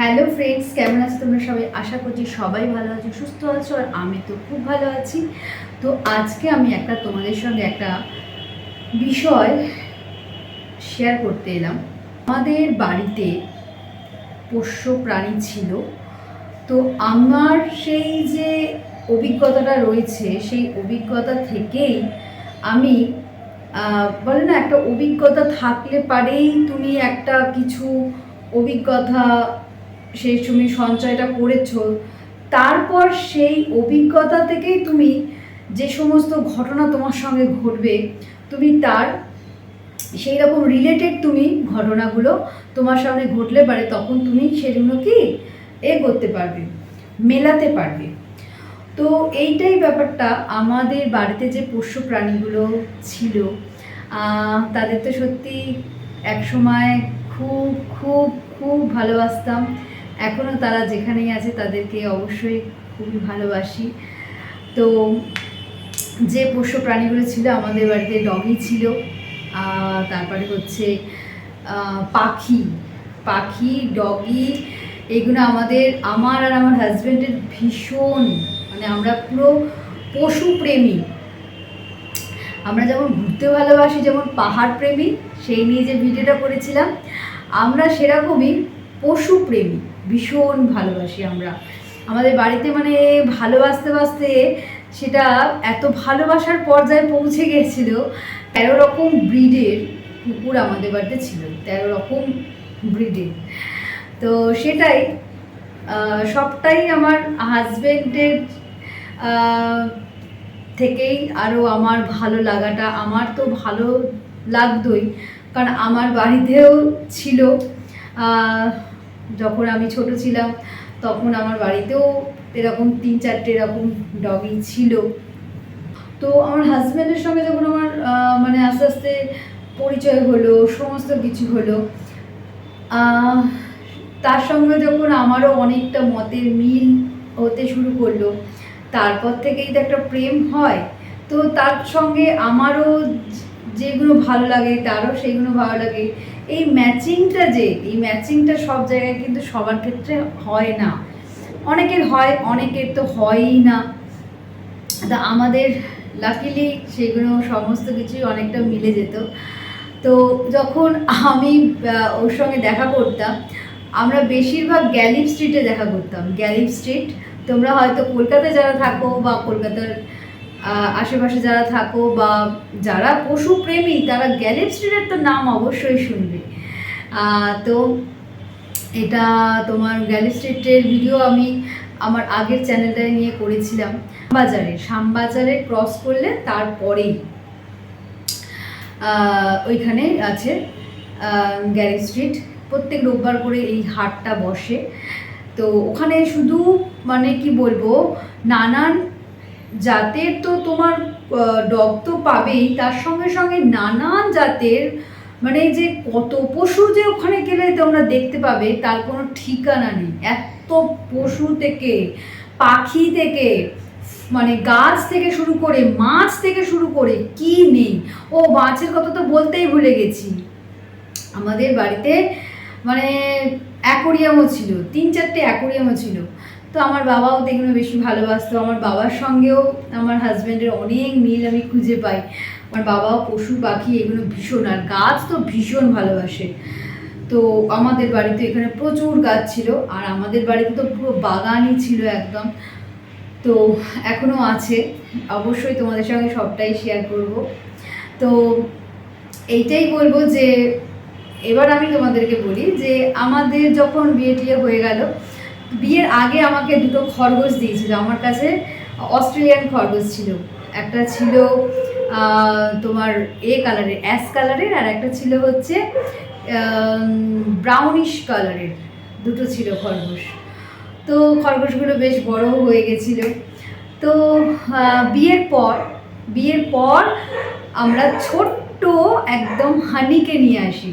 Hello friends কেমন আছো তোমরা সবাই? আশা করছি সবাই ভালো আছো, সুস্থ আছো, আর আমি তো খুব ভালো আছি। তো আজকে আমি একটা তোমাদের সঙ্গে একটা বিষয় শেয়ার করতে এলাম। আমাদের বাড়িতে পোষ্য প্রাণী ছিল। তো আমার সেই যে অভিজ্ঞতাটা রয়েছে, সেই অভিজ্ঞতা থেকেই আমি বলে না, একটা অভিজ্ঞতা থাকলে পারেই তুমি একটা কিছু অভিজ্ঞতা সেই তুমি সঞ্চয়টা করেছ, তারপর সেই অভিজ্ঞতা থেকেই তুমি যে সমস্ত ঘটনা তোমার সঙ্গে ঘটবে, তুমি তার সেই রকম রিলেটেড তুমি ঘটনাগুলো তোমার সামনে ঘটলে পারে, তখন তুমি সেগুলো কি এ করতে পারবে, মেলাতে পারবে। তো এইটাই ব্যাপারটা আমাদের বাড়িতে যে পোষ্য প্রাণীগুলো ছিল তাদের তো সত্যি একসময় খুব খুব খুব ভালোবাসতাম। এখনও তারা যেখানেই আছে তাদেরকে অবশ্যই খুবই ভালোবাসি। তো যে পোষ্য প্রাণীগুলো ছিল আমাদের বাড়িতে ডগি ছিল তারপরে হচ্ছে পাখি। পাখি ডগি এগুলো আমাদের, আমার আর আমার হাজব্যান্ডের ভীষণ মানে আমরা পুরো পশু প্রেমী। আমরা যেমন ঘুরতে ভালোবাসি, যেমন পাহাড় প্রেমী, সেই নিয়ে যে ভিডিওটা করেছিলাম, আমরা সেরকমই পশু প্রেমী। ভীষণ ভালোবাসি আমরা। আমাদের বাড়িতে মানে ভালোবাসতে বাসতে সেটা এত ভালোবাসার পর্যায়ে পৌঁছে গিয়েছিল তেরো রকম ব্রিডের কুকুর আমাদের বাড়িতে ছিল, তেরো রকম ব্রিডের। তো সেটাই সবটাই আমার হাজব্যান্ডের থেকেই আরও আমার ভালো লাগাটা, আমার তো ভালো লাগতোই, কারণ আমার বাড়িতেও ছিল। যখন আমি ছোট ছিলাম, তখন আমার বাড়িতেও এরকম তিন চারটে এরকম ডগি ছিল। তো আমার হাজব্যান্ডের সঙ্গে যখন আমার মানে আস্তে আস্তে পরিচয় হলো, সমস্ত কিছু হলো তার সঙ্গে যখন আমারও অনেকটা মতের মিল হতে শুরু করল, তারপর থেকেই তো একটা প্রেম হয়। তো তার সঙ্গে আমারও যেগুলো ভালো লাগে, তারও সেগুলো ভালো লাগে। এই ম্যাচিংটা যে, এই ম্যাচিংটা সব জায়গায় কিন্তু সবার ক্ষেত্রে হয় না। অনেকের হয়, অনেকের তো হয়ই না। তা আমাদের লাকিলি সেগুলো সমস্ত কিছুই অনেকটা মিলে যেত। তো যখন আমি ওর সঙ্গে দেখা করতাম, আমরা বেশিরভাগ গ্যালিপ স্ট্রিটে দেখা করতাম। গ্যালিপ স্ট্রিট তোমরা হয়তো কলকাতায় যারা থাকো বা কলকাতার আশেপাশে যারা থাকো বা যারা পশু প্রেমী, তারা গ্যালিপ স্ট্রিটের তো নাম অবশ্যই শুনবে। তো এটা তোমার গ্যালি স্ট্রিটের ভিডিও আমি আমার আগের চ্যানেলটায় নিয়ে করেছিলাম। বাজারে, শ্যামবাজারে ক্রস করলে তারপরেই ওইখানে আছে গ্যারি স্ট্রিট। প্রত্যেক রোববার করে এই হাটটা বসে। তো ওখানে শুধু মানে কি বলব, নানান জাতের তো তোমার ডগ তো পাবেই, তার সঙ্গে সঙ্গে নানান জাতের মানে যে কত পশু যে ওখানে গেলে তোমরা দেখতে পাবে, তার কোনো ঠিকানা নেই। এত পশু থেকে, পাখি থেকে মানে গাছ থেকে শুরু করে, মাছ থেকে শুরু করে, কি নেই? ও, মাছের কথা তো বলতেই ভুলে গেছি। আমাদের বাড়িতে মানে অ্যাকোরিয়ামও ছিল, তিন চারটে অ্যাকোরিয়ামও ছিল। তো আমার বাবাও দেখুন বেশি ভালোবাসতো। আমার বাবার সঙ্গেও আমার হাজব্যান্ডের অনেক মিল আমি খুঁজে পাই। আমার বাবাও পশু পাখি এগুলো ভীষণ, আর গাছ তো ভীষণ ভালোবাসে। তো আমাদের বাড়িতে এখানে প্রচুর গাছ ছিল, আর আমাদের বাড়িতে তো পুরো বাগানই ছিল একদম। তো এখনও আছে, অবশ্যই তোমাদের সঙ্গে সবটাই শেয়ার করব। তো এইটাই বলব যে, এবার আমি তোমাদেরকে বলি যে, আমাদের যখন বিয়ে টিয়ে হয়ে গেল বিয়ের আগে আমাকে দুটো খরগোশ দিয়েছিল, আমার কাছে অস্ট্রেলিয়ান খরগোশ ছিল। একটা ছিল তোমার এ কালারের অ্যাশ কালারের আর একটা ছিল হচ্ছে ব্রাউনিশ কালারের দুটো ছিল খরগোশ। তো খরগোশগুলো বেশ বড় হয়ে গেছিল। তো বিয়ের পর বিয়ের পর আমরা ছোট্ট একদম হানিকে নিয়ে আসি।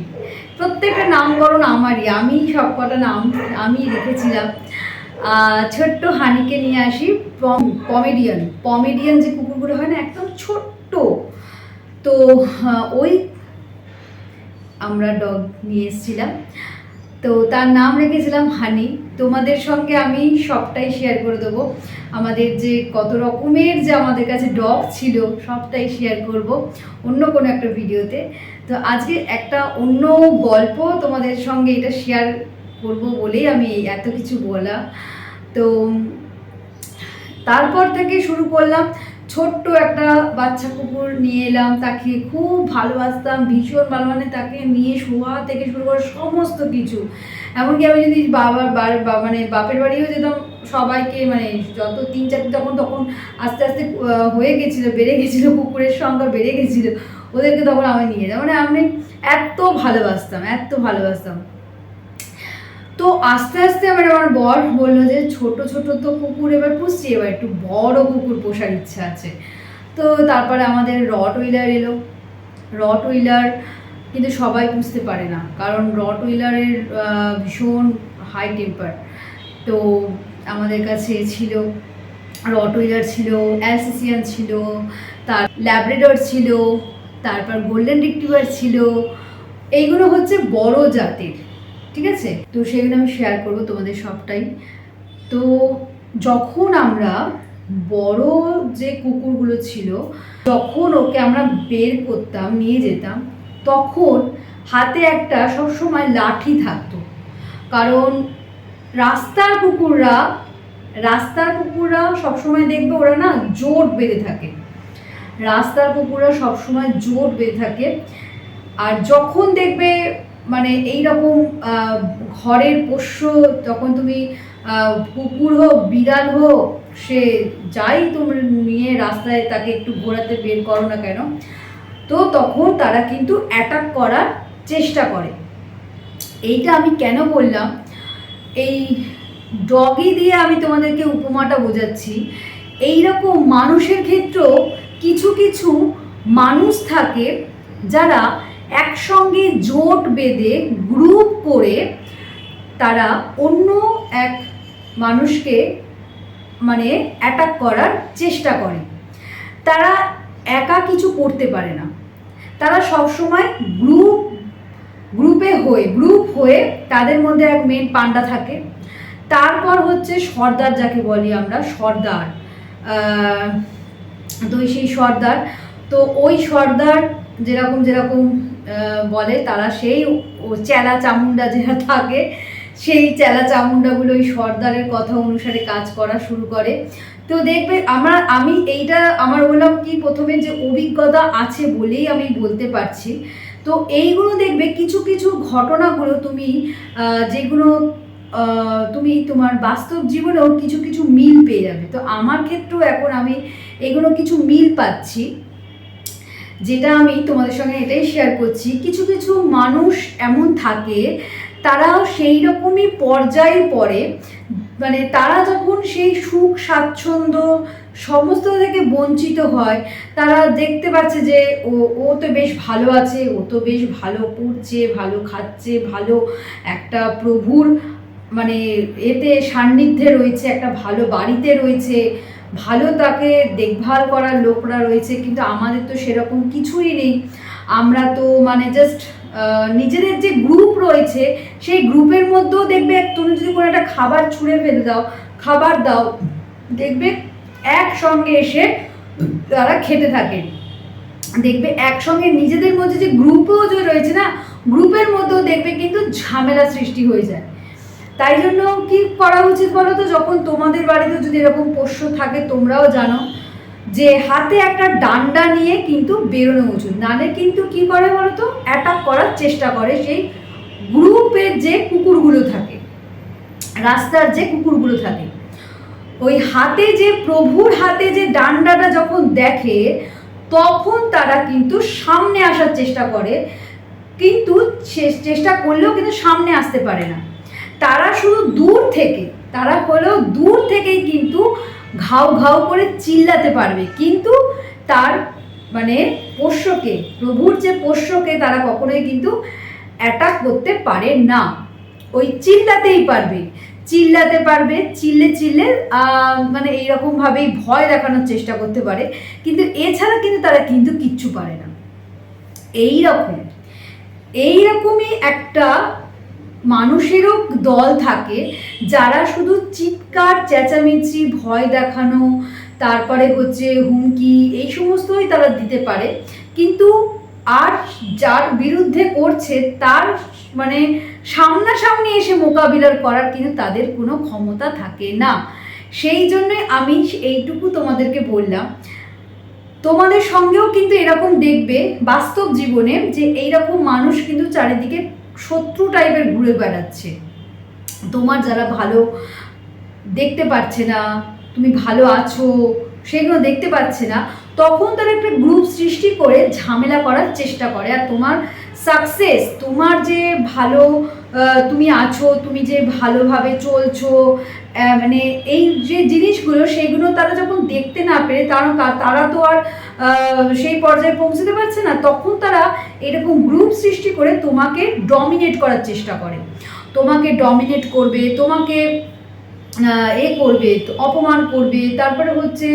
প্রত্যেকটা নামকরণ আমারই, আমি সব কটা নাম, আমি রেখেছিলাম। ছোট্ট হানিকে নিয়ে আসি পমেডিয়ান। পমেডিয়ান যে কুকুরগুলো হয় না, একদম ছোট্ট। তো ওই আমরা ডগ নিয়ে এসেছিলাম। তো তার নাম রেখেছিলাম হানি। তোমাদের সঙ্গে আমি সবটাই শেয়ার করে দেবো। আমাদের যে কত রকমের যে আমাদের কাছে ডগ ছিল, সবটাই শেয়ার করব অন্য কোনো একটা ভিডিওতে। তো আজকে একটা অন্য গল্প তোমাদের সঙ্গে এটা শেয়ার করব বলেই আমি এত কিছু বলা তো, তারপর থেকে শুরু করলাম, ছোট্ট একটা বাচ্চা কুকুর নিয়ে এলাম, তাকে খুব ভালোবাসতাম, ভীষণ ভালো মানে তাকে নিয়ে শোয়া থেকে শুরু করে সমস্ত কিছু। এমনকি আমি যদি বাবার মানে বাপের বাড়িও যেতাম সবাইকে মানে যত তিন চারটে তখন তখন আস্তে আস্তে হয়ে গেছিল, বেড়ে গেছিল, কুকুরের সংখ্যা বেড়ে গেছিল, ওদেরকে তখন আমি নিয়ে যাই মানে আমি এত ভালোবাসতাম এত ভালোবাসতাম। তো আস্তে আস্তে এবার আমার বর বলল যে ছোট ছোট তো কুকুর এবার পুষছি, এবার একটু বড় কুকুর পোষার ইচ্ছা আছে। তো তারপরে আমাদের রট উইলার এলো। রট উইলার কিন্তু সবাই পুষতে পারে না, কারণ রট উইলারের ভীষণ হাই টেম্পার তো আমাদের কাছে ছিল রট উইলার ছিল, অ্যালসিসিয়ান ছিল, তার ল্যাব্রেডর ছিল, তারপর গোল্ডেন রিট্রিভার ছিল। এইগুলো হচ্ছে বড় জাতের। ঠিক আছে? তো সেগুলো আমি শেয়ার করব তোমাদের সবটাই। তো যখন আমরা বড় যে কুকুরগুলো ছিল, যখন ওকে আমরা বের করতাম, নিয়ে যেতাম, তখন হাতে একটা সবসময় লাঠি থাকতো। কারণ রাস্তার কুকুররা রাস্তার কুকুররা সবসময় দেখবে ওরা না জোট বেঁধে থাকে। রাস্তার কুকুররা সবসময় জোট বেঁধে থাকে। আর যখন দেখবে মানে এই রকম ঘরের পোষ্য যখন তুমি কুকুর হোক, বিড়াল হোক, সে যাই তুমি নিয়ে রাস্তায় তাকে একটু ঘোরাতে বের করো না কেন, তো তখন তারা কিন্তু অ্যাটাক করার চেষ্টা করে। এইটা আমি কেন বললাম? এই ডগি দিয়ে আমি তোমাদেরকে উপমাটা বোঝাচ্ছি। এই রকম মানুষের ক্ষেত্রেও কিছু কিছু মানুষ থাকে যারা একসঙ্গে জোট বেঁধে গ্রুপ করে তারা অন্য এক মানুষকে মানে অ্যাটাক করার চেষ্টা করে। তারা একা কিছু করতে পারে না। তারা সবসময় গ্রুপ গ্রুপে হয়ে গ্রুপ হয়ে তাদের মধ্যে এক মেন পান্ডা থাকে। তারপর হচ্ছে সর্দার যাকে বলি আমরা, সর্দার। তো সেই সর্দার, তো ওই সর্দার যেরকম যেরকম বলে তারা সেই ও চেলা চামুন্ডা যেটা থাকে, সেই চেলা চামুন্ডাগুলো ওই সর্দারের কথা অনুসারে কাজ করা শুরু করে। তো দেখবে আমার, আমি এইটা, আমার বললাম কি প্রথমে যে অভিজ্ঞতা আছে বলেই আমি বলতে পারছি। তো এইগুলো দেখবে কিছু কিছু ঘটনাগুলো তুমি যেগুলো তুমি তোমার বাস্তব জীবনেও কিছু কিছু মিল পেয়ে যাবে। তো আমার ক্ষেত্রেও এখন আমি এগুলো কিছু মিল পাচ্ছি। যেটা আমি তোমাদের সঙ্গে এটাই শেয়ার করছি, কিছু কিছু মানুষ এমন থাকে তারা সেই রকমই পর্যায়ে পড়ে মানে তারা যখন সেই সুখ, স্বাচ্ছন্দ্য সমস্ত থেকে বঞ্চিত হয়, তারা দেখতে পাচ্ছে যে ও ও তো বেশ ভালো আছে, ও তো বেশ ভালো পড়ছে, ভালো খাচ্ছে, ভালো একটা প্রভুর মানে এতে সান্নিধ্যে রয়েছে, একটা ভালো বাড়িতে রয়েছে ভালো তাকে দেখভাল করার লোকরা রয়েছে, কিন্তু আমাদের তো সেরকম কিছুই নেই। আমরা তো মানে জাস্ট নিজেদের যে গ্রুপ রয়েছে, সেই গ্রুপের মধ্যেও দেখবে তুমি যদি কোনো একটা খাবার ছুঁড়ে ফেলে দাও, খাবার দাও, দেখবে একসঙ্গে এসে তারা খেতে থাকে। দেখবে একসঙ্গে নিজেদের মধ্যে যে গ্রুপও যে রয়েছে না গ্রুপের মধ্যেও দেখবে কিন্তু ঝামেলা সৃষ্টি হয়ে যায়। তাই জন্য কি করা উচিত বলো তো? যখন তোমাদের বাড়িতে যদি এরকম পোষ্য থাকে, তোমরাও জানো যে হাতে একটা ডান্ডা নিয়ে কিন্তু বেরোনো উচিত। নালে কিন্তু কি করে বলো তো? অ্যাটাক করার চেষ্টা করে সেই গ্রুপের যে কুকুরগুলো থাকে, রাস্তার যে কুকুরগুলো থাকে। ওই হাতে যে প্রভুর হাতে যে ডান্ডাটা যখন দেখে, তখন তারা কিন্তু সামনে আসার চেষ্টা করে, কিন্তু চেষ্টা করলেও কিন্তু সামনে আসতে পারে না। তারা শুধু দূর থেকে, তারা হলেও দূর থেকেই কিন্তু ঘাউ ঘাউ করে চিল্লাতে পারবে। কিন্তু তার মানে পোষ্যকে, প্রভুর যে পোষ্যকে তারা কখনোই কিন্তু অ্যাটাক করতে পারে না। ওই চিল্লাতেই পারবে। চিল্লাতে পারবে, চিল্লে চিল্লে মানে এইরকমভাবেই ভয় দেখানোর চেষ্টা করতে পারে। কিন্তু এছাড়া কিন্তু তারা কিন্তু কিচ্ছু পারে না। এই রকম এইরকমই একটা মানুষেরও দল থাকে যারা শুধু চিৎকার, চেঁচামেচি, ভয় দেখানো, তারপরে হচ্ছে হুমকি, এই সমস্তই তারা দিতে পারে। কিন্তু আর যার বিরুদ্ধে করছে, তার মানে সামনাসামনি এসে মোকাবিলার করার কিন্তু তাদের কোনো ক্ষমতা থাকে না। সেই জন্যই আমি এইটুকু তোমাদেরকে বললাম। তোমাদের সঙ্গেও কিন্তু এরকম দেখবে বাস্তব জীবনে যে এইরকম মানুষ কিন্তু চারিদিকে শত্রু টাইপের ঘুরে বেড়াচ্ছে। তোমার যারা ভালো দেখতে পাচ্ছে না, তুমি ভালো আছো, সেগুলো দেখতে পাচ্ছে না, তখন তারা একটা গ্রুপ সৃষ্টি করে ঝামেলা করার চেষ্টা করে। আর তোমার সাকসেস তোমার যে ভালো তুমি আছো, তুমি যে ভালোভাবে চলছো মানে এই যে জিনিসগুলো, সেগুলো তারা যখন দেখতে না পেরে কা- তারা তো আর সেই পর্যায়ে পৌঁছতে পারছে না, তখন তারা এরকম গ্রুপ সৃষ্টি করে তোমাকে ডমিনেট করার চেষ্টা করে। তোমাকে ডমিনেট করবে, তোমাকে এ করবে, অপমান করবে, তারপরে হচ্ছে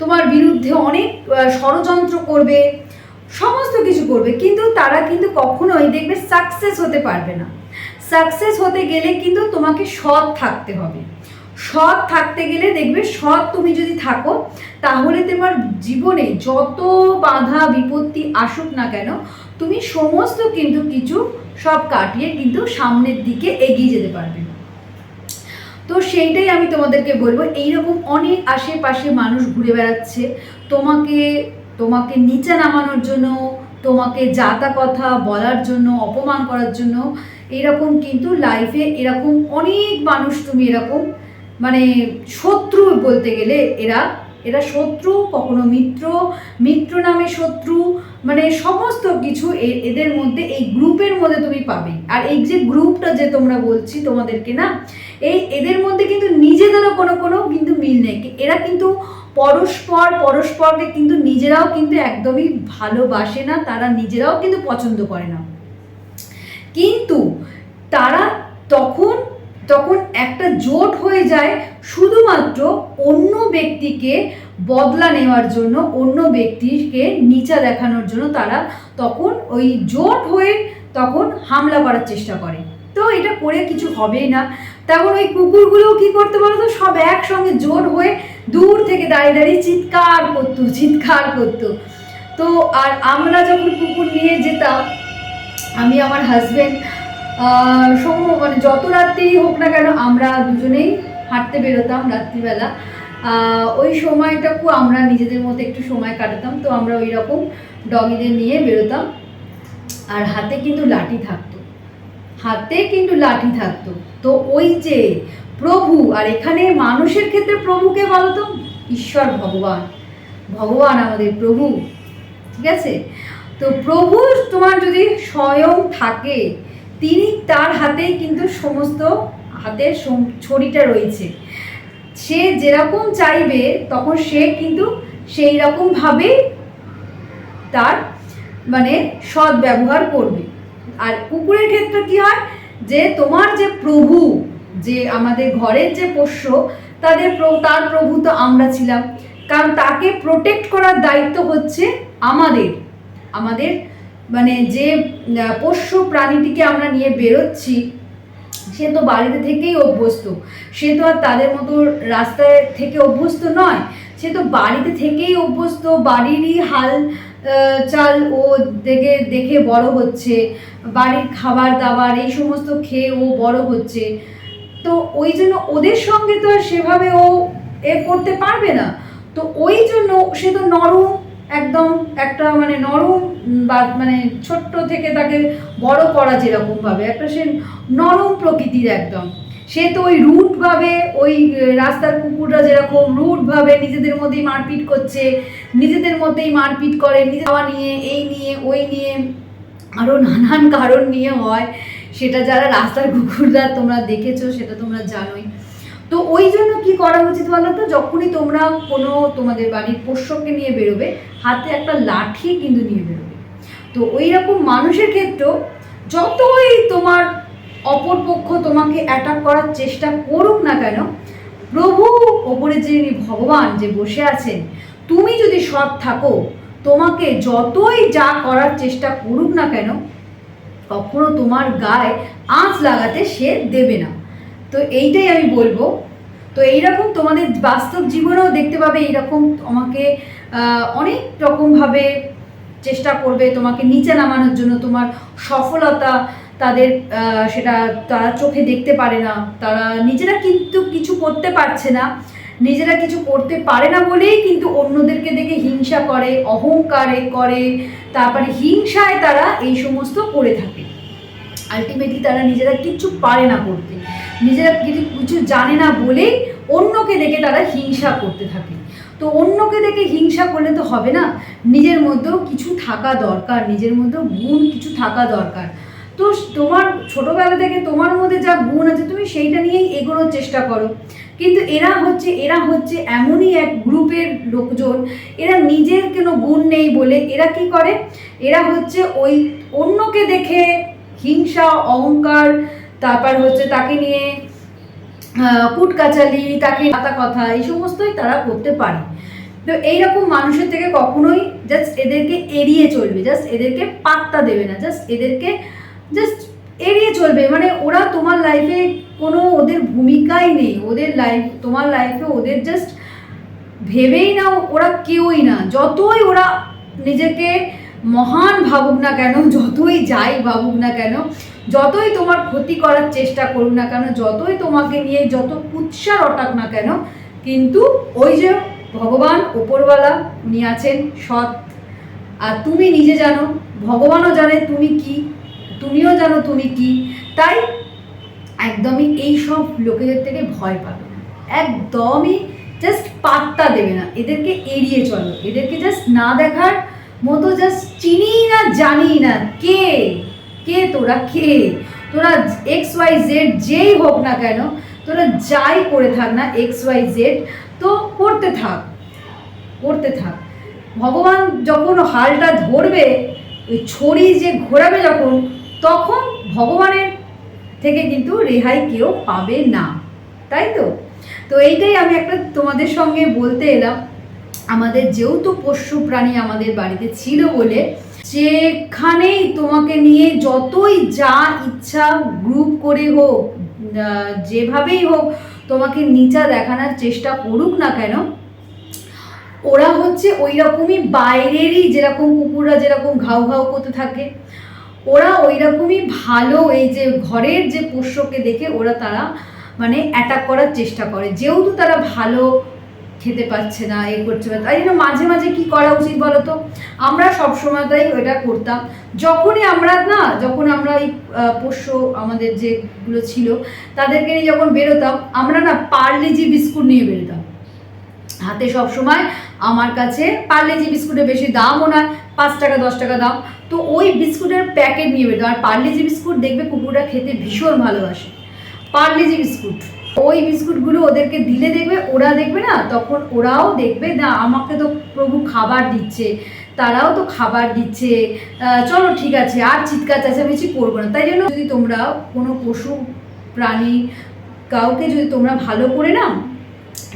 তোমার বিরুদ্ধে অনেক ষড়যন্ত্র করবে, সমস্ত কিছু করবে, কিন্তু তারা কিন্তু কখনোই দেখবে সাকসেস হতে পারবে না। সাকসেস হতে গেলে কিন্তু তোমাকে সৎ থাকতে হবে। সৎ থাকতে গেলে দেখবে সৎ তুমি যদি থাকো, তাহলে তোমার জীবনে যত বাধা বিপত্তি আসুক না কেন, তুমি সমস্ত কিন্তু কিছু সব কাটিয়ে কিন্তু সামনের দিকে এগিয়ে যেতে পারবে। তো সেইটাই আমি তোমাদেরকে বলব, এইরকম অনেক আশেপাশে মানুষ ঘুরে বেড়াচ্ছে, তোমাকে তোমাকে নিচে নামানোর জন্য, তোমাকে যাতা কথা বলার জন্য, অপমান করার জন্য এরকম কিন্তু লাইফে এরকম অনেক মানুষ তুমি এরকম মানে শত্রু বলতে গেলে এরা এরা শত্রু, কখনো মিত্র মিত্র নামে শত্রু মানে সমস্ত কিছু এদের মধ্যে, এই গ্রুপের মধ্যে তুমি পাবে আর এই যে গ্রুপটা যে তোমরা বলছি তোমাদেরকে না, এই এদের মধ্যে কিন্তু নিজেদেরও কোনো কোনো কিন্তু মিল নেই। এরা কিন্তু পরস্পর, পরস্পরকে কিন্তু নিজেরাও কিন্তু একদমই ভালোবাসে না, তারা নিজেরাও কিন্তু পছন্দ করে না। কিন্তু তারা তখন তখন একটা জোট হয়ে যায় শুধুমাত্র অন্য ব্যক্তিকে বদলা নেওয়ার জন্য, অন্য ব্যক্তিকে নিচা দেখানোর জন্য তারা তখন ওই জোট হয়ে তখন হামলা করার চেষ্টা করে। তো এটা করে কিছু হবেই না। তেমন ওই কুকুরগুলোও কি করতে বলো তো সব একসঙ্গে জোট হয়ে দূর থেকে দাঁড়িয়ে দাঁড়িয়ে চিৎকার করতো চিৎকার করতো। তো আর আমরা যখন কুকুর নিয়ে যেতাম, আমি আমার হাজবেন্ড সম মানে যত রাত্রি হোক না কেন আমরা দুজনেই হাঁটতে বেরোতাম রাত্রিবেলা। ওই সময়টুকু আমরা নিজেদের মধ্যে একটু সময় কাটাতাম, তো আমরা ওই রকম ডগিদের নিয়ে বেরোতাম। আর হাতে কিন্তু লাঠি থাকতো। হাতে কিন্তু লাঠি থাকতো। তো ওই যে প্রভু, আর এখানে মানুষের ক্ষেত্রে প্রভুকে বলো তো ঈশ্বর ভগবান। ভগবান আমাদের প্রভু। ঠিক আছে? তো প্রভু তোমার যদি স্বয়ং থাকে তিনি তার হাতেই কিন্তু সমস্ত হাতের ছড়িটা রয়েছে। সে যেরকম চাইবে তখন সে কিন্তু সেই রকমভাবে তার মানে সৎ ব্যবহার করবে। আর কুকুরের ক্ষেত্রে কি হয়? যে তোমার যে প্রভু, যে আমাদের ঘরের যে পোষ্য, তাদের তার প্রভু তো আমরা ছিলাম। কারণ তাকে প্রোটেক্ট করার দায়িত্ব হচ্ছে আমাদের আমাদের মানে যে পোষ্য প্রাণীটিকে আমরা নিয়ে বেরোচ্ছি, সে তো বাড়িতে থেকেই অভ্যস্ত। সে তো আর তাদের মতো রাস্তায় থেকে অভ্যস্ত নয়। সে তো বাড়িতে থেকেই অভ্যস্ত, বাড়িরই হাল চাল ও দেখে দেখে বড় হচ্ছে, বাড়ির খাবার দাবার এই সমস্ত খেয়ে ও বড় হচ্ছে। তো ওই জন্য ওদের সঙ্গে তো আর সেভাবে ও এ করতে পারবে না। তো ওই জন্য সে তো নরম একদম একটা মানে নরম বা মানে ছোট্ট থেকে তাকে বড় করা যেরকমভাবে, একটা সে নরম প্রকৃতির একদম। সে তো ওই রুটভাবে, ওই রাস্তার কুকুররা যেরকম রুটভাবে নিজেদের মধ্যেই মারপিট করছে, নিজেদের মধ্যেই মারপিট করে নিজে খাওয়া নিয়ে, এই নিয়ে, ওই নিয়ে আরও নানান কারণ নিয়ে হয়। সেটা যারা রাস্তার কুকুররা তোমরা দেখেছ, সেটা তোমরা জানোই। তো ওই জন্য কি করা উচিত বলো তো যখনই তোমরা কোনো তোমাদের বাড়ির পোষ্যকে নিয়ে বেরোবে, হাতে একটা লাঠি কিন্তু নিয়ে বেরোবে। তো ওই রকম মানুষের ক্ষেত্রেও যতই তোমার অপরপক্ষ তোমাকে অ্যাটাক করার চেষ্টা করুক না কেন, প্রভু ওপরে যে ভগবান যে বসে আছেন, তুমি যদি সৎ থাকো, তোমাকে যতই যা করার চেষ্টা করুক না কেন, কখনো তোমার গায়ে আঁচ লাগাতে সে দেবে না। তো এইটাই আমি বলব। তো এইরকম তোমাদের বাস্তব জীবনেও দেখতে পাবে এইরকম আমাকে অনেক রকমভাবে চেষ্টা করবে তোমাকে নিচে নামানোর জন্য। তোমার সফলতা তাদের সেটা তারা চোখে দেখতে পারে না। তারা নিজেরা কিন্তু কিছু করতে পারছে না। নিজেরা কিছু করতে পারে না বলেই কিন্তু অন্যদেরকে দেখে হিংসা করে, অহংকারে করে। তারপরে হিংসায় তারা এই সমস্ত করে থাকে। আলটিমেটলি তারা নিজেরা কিচ্ছু পারে না করতে। নিজেরা কিছু কিছু জানে না বলেই অন্যকে দেখে তারা হিংসা করতে থাকে। তো অন্যকে দেখে হিংসা করলে তো হবে না। নিজের মধ্যেও কিছু থাকা দরকার, নিজের মধ্যেও গুণ কিছু থাকা দরকার। তো তোমার ছোটোবেলা থেকে তোমার মধ্যে যা গুণ আছে, তুমি সেইটা নিয়েই এগোনোর চেষ্টা করো। কিন্তু এরা হচ্ছে এরা হচ্ছে এমনই এক গ্রুপের লোকজন। এরা নিজের কোনো গুণ নেই বলে এরা কি করে? এরা হচ্ছে ওই অন্যকে দেখে হিংসা, অহংকার তারপর হচ্ছে তাকে নিয়ে কুটকাচালি, তাকে কথা কথা, এই সমস্তই তারা করতে পারে। তো এইরকম মানুষের থেকে কখনোই জাস্ট এদেরকে এড়িয়ে চলবে জাস্ট এদেরকে পাত্তা দেবে না জাস্ট এদেরকে জাস্ট এড়িয়ে চলবে। মানে ওরা তোমার লাইফে কোনো ওদের ভূমিকাই নেই। ওদের লাইফ তোমার লাইফে ওদের জাস্ট ভেবেই না ওরা কেউই না। যতই ওরা নিজেকে মহান ভাবুক না কেন, যতই যাই ভাবুক না কেন যতই তোমার ক্ষতি করার চেষ্টা করুক না কেন, যতই তোমাকে নিয়ে যত কুৎসা রটাক না কেন, কিন্তু ওই যে ভগবান ওপরওয়ালা উনি আছেন সৎ। আর তুমি নিজে জানো, ভগবানও জানে তুমি কি, তুমিও জানো তুমি কি। তাই একদমই এই সব লোকেদের থেকে ভয় পাবে না। একদমই জাস্ট পাত্তা দেবে না। এদেরকে এড়িয়ে চলো। এদেরকে জাস্ট না দেখার মতো জাস্ট চিনি না জানি না কে। কে তোরা? কে? তোরা এক্স ওয়াই জেড যেই হোক না কেন, তোরা যাই করে থাক না এক্স ওয়াই জেড তো করতে থাক করতে থাক। ভগবান যখন হালটা ধরবে, ওই ছড়ি যে ঘোরাবে যখন, তখন ভগবানের থেকে কিন্তু রেহাই কেউ পাবে না, তাই তো? তো এইটাই আমি একটা তোমাদের সঙ্গে বলতে এলাম। আমাদের যেহেতু পশু প্রাণী আমাদের বাড়িতে ছিল বলে যেখানেই তোমাকে নিয়ে যতই যা ইচ্ছা গ্রুপ করে হোক যেভাবেই হোক, তোমাকে নিচা দেখানোর চেষ্টা করুক না কেন, ওরা হচ্ছে ওই রকমই বাইরেরই যেরকম কুকুররা যেরকম ঘাউ ঘাউ করতে থাকে, ওরা ওই রকমই ভালো এই যে ঘরের যে পোষ্যকে দেখে ওরা তারা মানে অ্যাটাক করার চেষ্টা করে। যেহেতু তারা ভালো খেতে পাচ্ছে না, এ করছে না তাই জন্য মাঝে মাঝে কি করা উচিত বলো তো আমরা সবসময় তাই ওটা করতাম। যখনই আমরা না, যখন আমরা এই পোষ্য আমাদের যেগুলো ছিল, তাদেরকে নিয়ে যখন বেরোতাম, আমরা না পার্লেজি বিস্কুট নিয়ে বেরোতাম। হাতে সব সময় আমার কাছে পার্লেজি বিস্কুটের বেশি দামও না পাঁচ টাকা, দশ টাকা দাম। তো ওই বিস্কুটের প্যাকেট নিয়ে বেরোতাম। আর পার্লেজি বিস্কুট দেখবে কুকুরটা খেতে ভীষণ ভালোবাসে। পার্লেজি বিস্কুট। ওই বিস্কুটগুলো ওদেরকে দিলে দেখবে, ওরা দেখবে না, তখন ওরাও দেখবে, না, আমাকে তো প্রভু খাবার দিচ্ছে, তারাও তো খাবার দিচ্ছে চলো ঠিক আছে, আর চিৎকার চেঁচামেচি করব না। তাই জন্য যদি তোমরা কোনো পশু, প্রাণী কাউকে যদি তোমরা ভালো করে না,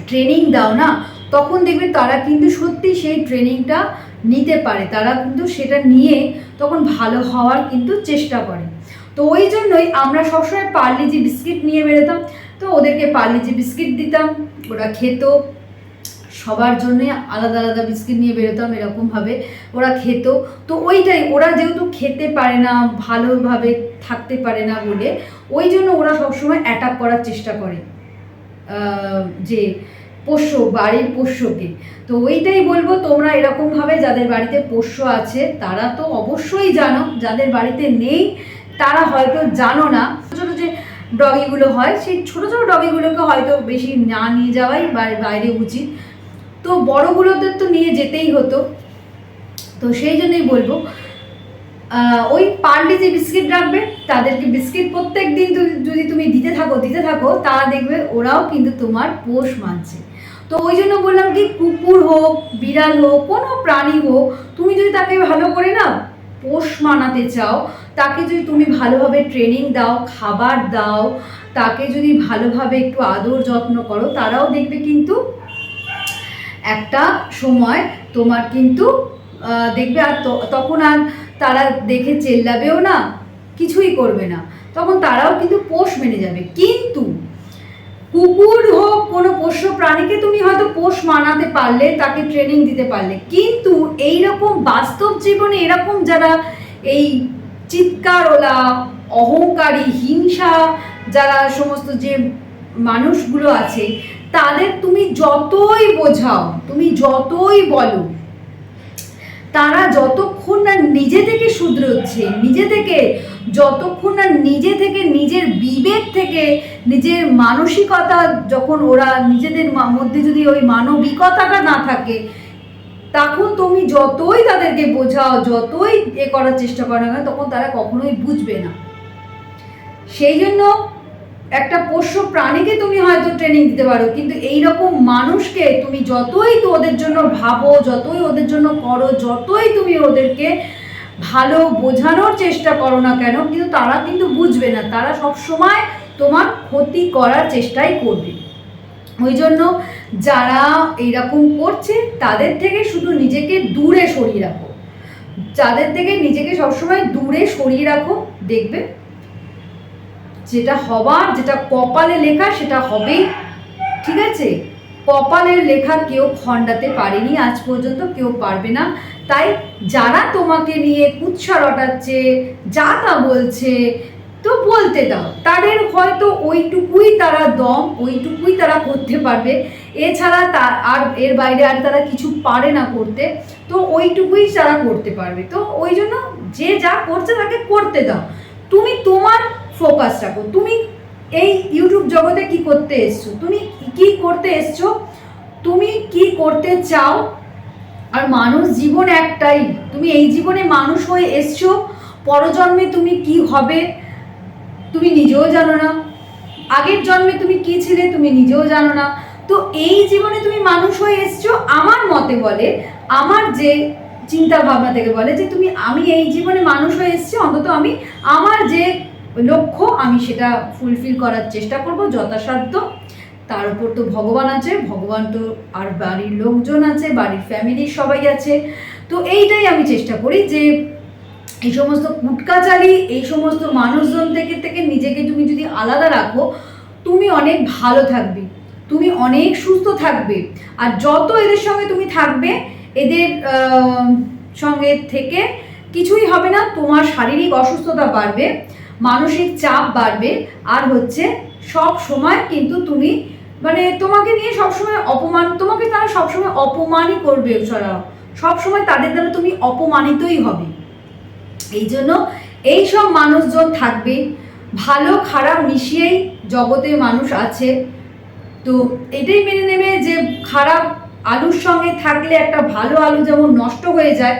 ট্রেনিং দাও না, তখন দেখবে তারা কিন্তু সত্যি সেই ট্রেনিংটা নিতে পারে। তারা কিন্তু সেটা নিয়ে তখন ভালো হওয়ার কিন্তু চেষ্টা করে। তো ওই জন্যই আমরা সবসময় যে বিস্কিট নিয়ে বেরোতাম তো ওদেরকে পার্লিজি বিস্কিট দিতাম, ওরা খেত। সবার জন্য আলাদা আলাদা বিস্কিট নিয়ে বেরোতাম এরকমভাবে ওরা খেত। তো ওইটাই, ওরা যেহেতু খেতে পারে না, ভালোভাবে থাকতে পারে না বলে, ওই জন্য ওরা সবসময় অ্যাটাক করার চেষ্টা করে। যে পোষ্য, বাড়ির পোষ্যকে। তো ওইটাই বলব, তোমরা এরকমভাবে যাদের বাড়িতে পোষ্য আছে, তারা তো অবশ্যই জানো, যাদের বাড়িতে নেই, তারা হয়তো জানো না। যে ডগিগুলো হয়, সেই ছোটো ছোটো ডগিগুলোকে হয়তো বেশি না নিয়ে যাওয়াই বাইরে উচিত। তো বড়গুলোদের তো নিয়ে যেতেই হতো। তো সেই জন্যই বলব ওই পার্লি যে বিস্কিট রাখবে, তাদেরকে বিস্কিট প্রত্যেক দিন যদি- তুমি দিতে থাকো দিতে থাকো তারা দেখবে ওরাও কিন্তু তোমার পোষ মানছে। তো ওই জন্য বললাম কি, কুকুর হোক, বিড়াল হোক, কোনো প্রাণী হোক, তুমি যদি তাকে ভালো করে না পোষ মানাতে চাও, তাকে যদি তুমি ভালোভাবে ট্রেনিং দাও, খাবার দাও, তাকে যদি ভালোভাবে একটু আদর যত্ন করো, তারাও দেখবে কিন্তু একটা সময় তোমার কিন্তু দেখবে আর তখন আর তারা দেখে চেল্লাবেও না, কিছুই করবে না। তখন তারাও কিন্তু পোষ মেনে যাবে। কিন্তু কুকুর হোক, কোনো পোষ্য প্রাণীকে তুমি হয়তো পোষ মানাতে পারলে, তাকে ট্রেনিং দিতে পারলে। কিন্তু এই রকম বাস্তব জীবনে এরকম যারা এই চিৎকার ওলা, অহংকারী, হিংসা যারা সমস্ত যে মানুষগুলো আছে, তাদের তুমি যতই বোঝাও, তুমি যতই বলো, তারা যতক্ষণ না নিজে থেকে শুধরোচ্ছে, নিজে থেকে, যতক্ষণ না নিজে থেকে, নিজের বিবেক থেকে নিজের মানসিকতা যখন ওরা নিজেদের মধ্যে যদি ওই মানবিকতাটা না থাকে, তখন তুমি যতই তাদেরকে বোঝাও, যতই এ করার চেষ্টা করো না তখন তারা কখনোই বুঝবে না। সেই জন্য একটা পোষ্য প্রাণীকে তুমি হয়তো ট্রেনিং দিতে পারো, কিন্তু এই রকম মানুষকে তুমি যতই তো ওদের জন্য ভাবো, যতই ওদের জন্য করো, যতই তুমি ওদেরকে ভালো বোঝানোর চেষ্টা করো না কেন, কিন্তু তারা কিন্তু বুঝবে না। তারা সব সময় তোমার ক্ষতি করার চেষ্টাই করবে। ওই জন্য যারা এইরকম করছে, তাদের থেকে শুধু নিজেকে দূরে সরিয়ে রাখো। যাদের থেকে নিজেকে সবসময় দূরে সরিয়ে রাখো, দেখবে যেটা হবার, যেটা কপালে লেখা, সেটা হবেই। ঠিক আছে? কপালের লেখা কেউ খণ্ডাতে পারেনি, আজ পর্যন্ত কেউ পারবে না। তাই যারা তোমাকে নিয়ে কুৎসা রটাচ্ছে, যা তা বলছে তো বলতে দাও। তাদের হয়তো ওইটুকুই তারা দম, ওইটুকুই তারা করতে পারবে। এছাড়া তা আর এর বাইরে আর তারা কিছু পারে না করতে। তো ওইটুকুই তারা করতে পারবে। তো ওই জন্য যে যা করছে তাকে করতে দাও। তুমি তোমার ফোকাস রাখো। তুমি এই ইউটিউব জগতে কি করতে এসছো? তুমি কি করতে এসছো? তুমি কি করতে চাও? আর মানুষ জীবন একটাই। তুমি এই জীবনে মানুষ হয়ে এসছো। পরজন্মে তুমি কি হবে? তুমি নিজেও জানো না। আগের জন্মে তুমি কি ছিলে তুমি নিজেও জানো না। তো এই জীবনে তুমি মানুষ হয়ে এসছো আমার মতে বলে, আমার যে চিন্তা ভাবনা থেকে বলে যে তুমি, আমি এই জীবনে মানুষ হয়ে এসেছি, অন্তত আমি আমার যে লক্ষ্য, আমি সেটা ফুলফিল করার চেষ্টা করব যথাসাধ্য। তার উপর তো ভগবান আছে, ভগবান তো আর বাড়ির লোকজন আছে, বাড়ির ফ্যামিলির সবাই আছে। তো এইটাই আমি চেষ্টা করি যে এই সমস্ত কুটকাচালি এই সমস্ত মানুষজন থেকে থেকে নিজেকে তুমি যদি আলাদা রাখো, তুমি অনেক ভালো থাকবে। তুমি অনেক সুস্থ থাকবে। আর যত এদের সঙ্গে তুমি থাকবে, এদের সঙ্গে থেকে কিছুই হবে না, তোমার শারীরিক অসুস্থতা বাড়বে, মানসিক চাপ বাড়বে, আর হচ্ছে সব সময় কিন্তু তুমি মানে তোমাকে নিয়ে সবসময় অপমান, তোমাকে তারা সবসময় অপমানই করবে সারা সবসময় তাদের দ্বারা তুমি অপমানিতই হবে। এই জন্য এই সব মানুষজন থাকবে। ভালো, খারাপ মিশিয়েই জগতে মানুষ আছে। তো এটাই মেনে নেবে যে খারাপ আলুর সঙ্গে থাকলে একটা ভালো আলু যেমন নষ্ট হয়ে যায়,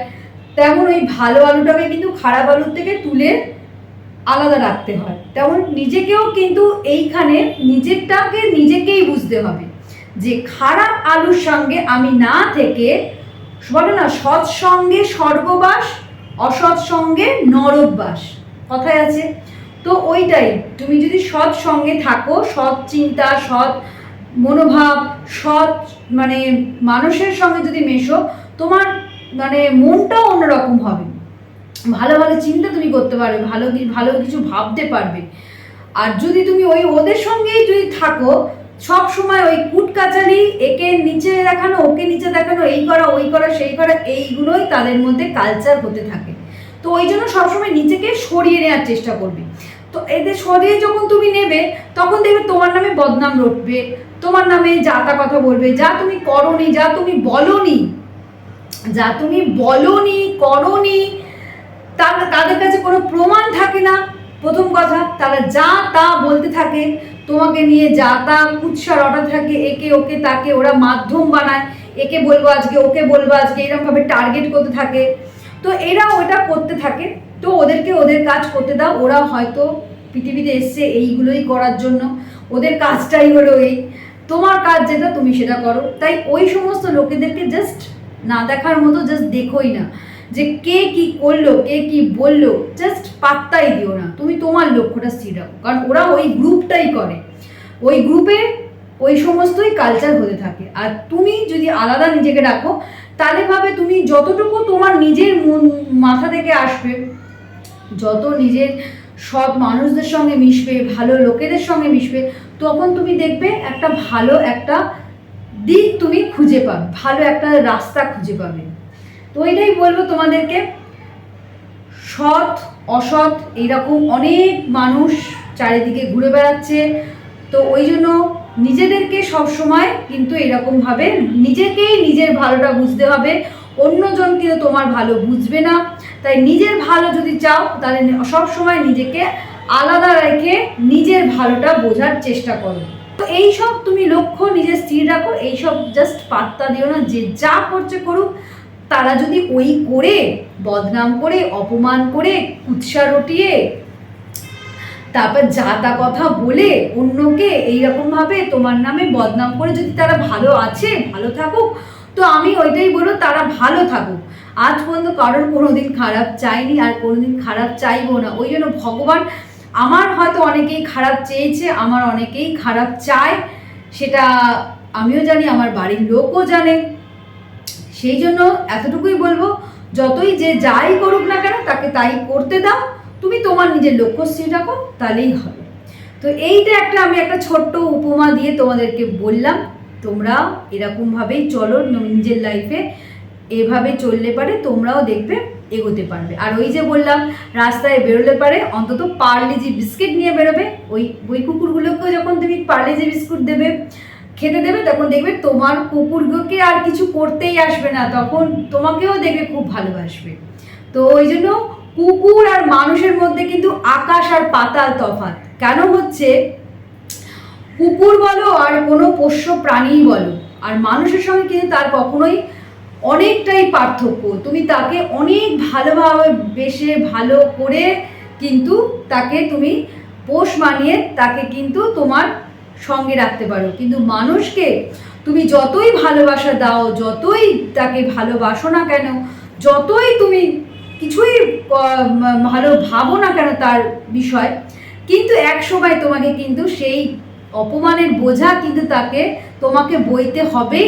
তেমন ওই ভালো আলুটাকে কিন্তু খারাপ আলুর থেকে তুলে আলাদা রাখতে হয়। তেমন নিজেকেও কিন্তু এইখানে নিজেরটাকে নিজেকেই বুঝতে হবে যে খারাপ আলুর সঙ্গে আমি না থেকে বলে না, সৎসঙ্গে স্বর্গবাস অসৎ সঙ্গে নরকবাস কথায় আছে, তো ওইটাই, তুমি যদি সৎ সঙ্গে থাকো, সৎ চিন্তা, সৎ মনোভাব, সৎ মানে মানুষের সঙ্গে যদি মেশো, তোমার মানে মনটাও অন্যরকম হবে। ভালো ভালো চিন্তা তুমি করতে পারবে, ভালো ভালো কিছু ভাবতে পারবে। আর যদি তুমি ওই ওদের সঙ্গেই যদি থাকো সব সময় ওই কুটকাচালি একে নিচে দেখানো, ওকে নিচে দেখানো, এই করা, ওই করা, সেই করা, এইগুলোই তাদের মধ্যে কালচার হতে থাকে। তো ওই জন্য সবসময় নিজেকে সরিয়ে নেওয়ার চেষ্টা করবে। তো এদের সরিয়ে যখন তুমি নেবে, তখন দেখবে তোমার নামে বদনাম রটবে, তোমার নামে যা তা কথা বলবে, যা তুমি করনি, যা তুমি বলনি, যা তুমি বলনি, করনি তাদের কাছে কোনো প্রমাণ থাকে না। প্রথম কথা, তারা যা তা বলতে থাকে তোমাকে নিয়ে যা তা কুৎসা রটা থাকে, একে ওকে তাকে ওরা মাধ্যম বানায়, একে বলব আজকে, ওকে বলব আজকে, এরকমভাবে টার্গেট করতে থাকে। তো এরা ওটা করতে থাকে। তো ওদেরকে ওদের কাজ করতে দাও, ওরা হয়তো পৃথিবীতে এসছে এইগুলোই করার জন্য। ওদের কাজটাই হলো এই। তোমার কাজ যেটা, তুমি সেটা করো। তাই ওই সমস্ত লোকেদেরকে জাস্ট না দেখার মতো জাস্ট দেখোই না। যে কে কি করল, কে কি বলল জাস্ট পাত্তাই দিও না। তুমি তোমার লক্ষ্যটা স্থির রাখো। কারণ ওরা ওই গ্রুপটাই করে। ওই গ্রুপে ওই সমস্তই কালচার হতে থাকে। আর তুমি যদি আলাদা নিজেকে রাখো, তাহলে ভাবে তুমি যতটুকু তোমার নিজের মন, মাথা থেকে আসবে, যত নিজের সৎ মানুষদের সঙ্গে মিশবে, ভালো লোকেদের সঙ্গে মিশবে, তখন তুমি দেখবে একটা ভালো একটা দিক তুমি খুঁজে পাবে। ভালো একটা রাস্তা খুঁজে পাবে। তো এটাই বলব তোমাদেরকে। সৎ, অসৎ, এইরকম অনেক মানুষ চারিদিকে ঘুরে বেড়াচ্ছে। তো ওই জন্য নিজেদেরকে সব সময় কিন্তু এরকমভাবে নিজেকেই নিজের ভালোটা বুঝতে হবে। অন্যজন কিন্তু তোমার ভালো বুঝবে না। তাই নিজের ভালো যদি চাও, তাহলে সব সময় নিজেকে আলাদা রেখে নিজের ভালোটা বোঝার চেষ্টা করো। তো এইসব তুমি লক্ষ্য নিজের স্থির রাখো, এইসব জাস্ট পাত্তা দিও না। যে যা করছে করুক তারা যদি ওই করে, বদনাম করে, অপমান করে, কুৎসা রটিয়ে, তারপর যা তা কথা বলে অন্যকে এইরকমভাবে তোমার নামে বদনাম করে যদি তারা ভালো আছে, ভালো থাকুক, তো আমি ওইটাই বলব তারা ভালো থাকুক। আজ পর্যন্ত কারোর কোনোদিন খারাপ চাইনি আর কোনোদিন খারাপ চাইব না। ওই জন্য ভগবান আমার হয়তো অনেকেই খারাপ চেয়েছে, আমার অনেকেই খারাপ চায়, সেটা আমিও জানি, আমার বাড়ির লোকও জানে। সেই জন্য এতটুকুই বলব, যতই যে যাই করুক না কেন তাকে তাই করতে দাও, তুমি তোমার নিজের লক্ষ্য স্থির রাখো, তাহলেই হবে। তো এইটা একটা আমি একটা ছোট্ট উপমা দিয়ে তোমাদেরকে বললাম তোমরা এরকমভাবেই চলো নিজের লাইফে এভাবে চললে পারে, তোমরাও দেখবে এগোতে পারবে। আর ওই যে বললাম, রাস্তায় বেরোলে পারে, অন্তত পার্লেজি বিস্কিট নিয়ে বেরোবে, ওই ওই কুকুরগুলোকেও যখন তুমি পার্লেজি বিস্কুট দেবে খেতে দেবে, তখন দেখবে তোমার কুকুরগুলোকে আর কিছু করতেই আসবে না, তখন তোমাকেও দেখবে খুব ভালোবাসবে। তো ওই জন্য কুকুর আর মানুষের মধ্যে কিন্তু আকাশ আর পাতাল তফাৎ। কেন হচ্ছে? কুকুর বলো আর কোনো পোষ্য প্রাণীই বলো, আর মানুষের সঙ্গে কিন্তু তার কখনোই অনেকটাই পার্থক্য। তুমি তাকে অনেক ভালোভাবে বেশে ভালো করে কিন্তু তাকে তুমি পোষ মানিয়ে তাকে কিন্তু তোমার সঙ্গে রাখতে পারো। কিন্তু মানুষকে তুমি যতই ভালোবাসা দাও, যতই তাকে ভালোবাসো না কেন, যতই তুমি কিছুই ভালো ভাবো না কেন তার বিষয়, কিন্তু এক সময় তোমাকে কিন্তু সেই অপমানের বোঝা কিন্তু তাকে, তোমাকে বইতে হবে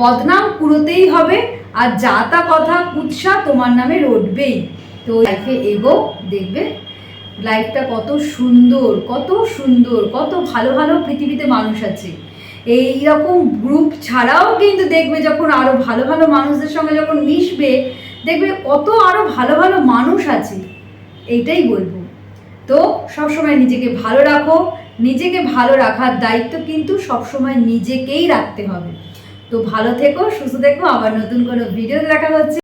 বদনাম কুড়োতেই হবে, আর যা তা কথা কুৎসা তোমার নামে রটবেই। তো লাইফে এগো, দেখবে লাইফটা কত সুন্দর কত সুন্দর, কত ভালো ভালো পৃথিবীতে মানুষ আছে। এই রকম গ্রুপ ছাড়াও কিন্তু দেখবে যখন আরও ভালো ভালো মানুষদের সঙ্গে যখন মিশবে, দেখবে কত আরও ভালো ভালো মানুষ আছে। এইটাই বলব। তো সবসময় নিজেকে ভালো রাখো, নিজেকে ভালো রাখার দায়িত্ব কিন্তু সবসময় নিজেকেই রাখতে হবে। তো ভালো থেকো, সুস্থ থেকো, আবার নতুন কোনো ভিডিও দেখা হচ্ছে।